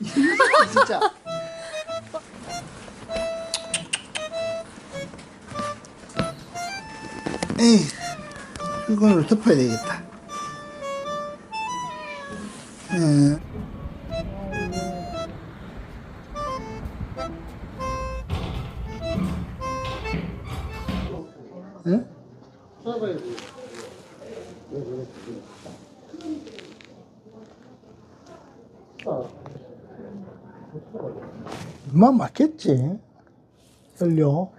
이 새끼 진짜. 에이, 이거를 덮어야 되겠다. 음. 응? 만 맞겠지? 열려.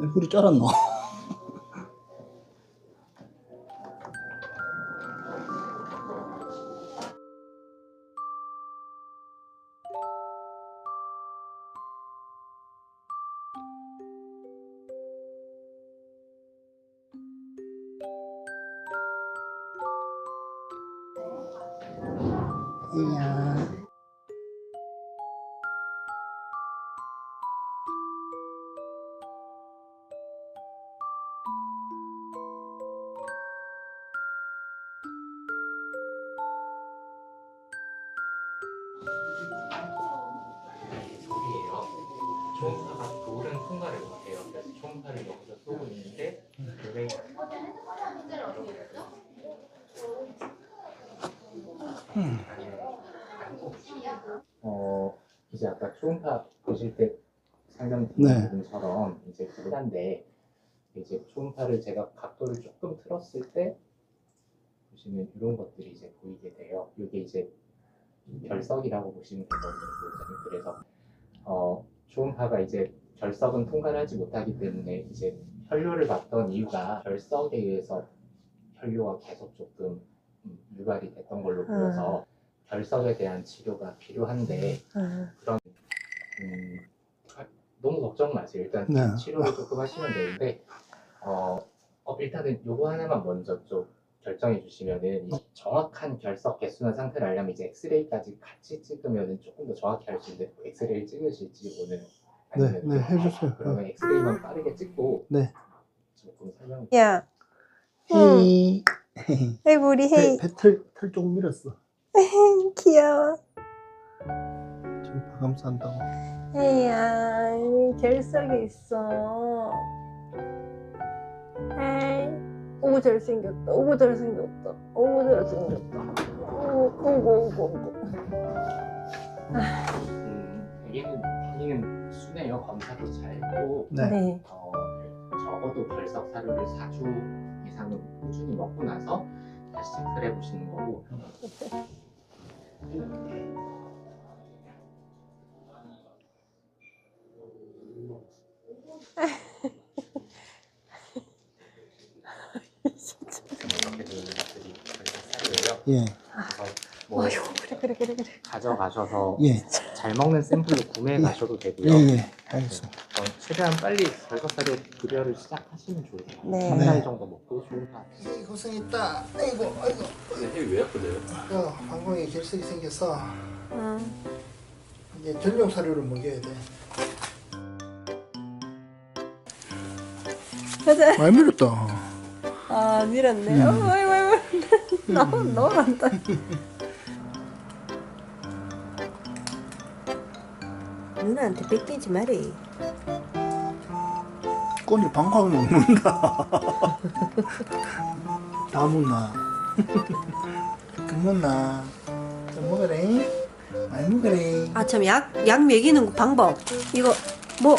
얼굴이 쩔었노? 소리예요. 총사가 돌은 통과를 못해요. 그래서 총사를 여기서 쏘고 있는데 그게 어 이제 아까 초음파 보실 때 설명드린 네. 부분처럼 이제 그한데 이제 초음파를 제가 각도를 조금 틀었을 때 보시면 이런 것들이 이제 보이게 돼요. 이게 이제 결석이라고 보시면 되거든요. 그래서 어, 초음파가 이제 결석은 통과를 하지 못하기 때문에 이제 혈뇨를 받던 이유가 결석에 의해서 혈뇨가 계속 조금 음, 유발이 됐던 걸로 보여서 결석에 대한 치료가 필요한데 응. 음, 아, 너무 걱정 마세요. 일단 네. 치료를 조금 하시면 되는데 어, 어, 일단은 요거 하나만 먼저 좀 결정해 주시면은 이 정확한 결석 개수나 상태를 알려면 이제 엑스레이까지 같이 찍으면은 조금 더 정확히 알 수 있는데 엑스레이 찍으실지 오늘 아니면 네, 네, 해주세요. 그러면 엑스레이만 빠르게 찍고 네. 조금 설명 야, 헤이. 아이고 우리 헤이 배틀 털 조금 밀었어. 귀여워. 좀 감싼다고. 헤이야, 결석이 있어. 헤이, 오구 잘생겼다. 오구 잘생겼다. 오구 잘생겼다. 오, 오구 오구 오구. 음, 여기는 순해요 검사도 잘 했고 네. 네. 어, 적어도 결석 사료를 4주 이상은 꾸준히 먹고 나서 다시 체크를 해보시는 거고 이렇게 되는 것들이 결석 사료예요. 예. 그래서 뭐 아유, 그래 그래 그래 그래. 가져가셔서 예. 잘 먹는 샘플로 구매해 예. 가셔도 예, 되고요. 예. 알겠습니다. 어, 최대한 빨리 결석 사료 급여를 시작하시면 좋을 것 같아요. 네. 한 네. 달 정도 먹고 좋은 것 같아요. 고생했다. 아이고, 아이고. 해이 왜 아프세요? 야, 방광에 결석이 생겨서 응. 이제 전용 사료를 먹여야 돼. 가자. 많이 밀었다. 아, 밀었네. 음. 어, 아이고 아이고. 나 너란다. 누나한테 뺏기지 말해. 꼬니 방광을 먹는다. 다 묻나? 그 묻나? 좀 먹으래. 많이 먹으래. 아, 참, 약, 약 먹이는 방법. 이거, 뭐,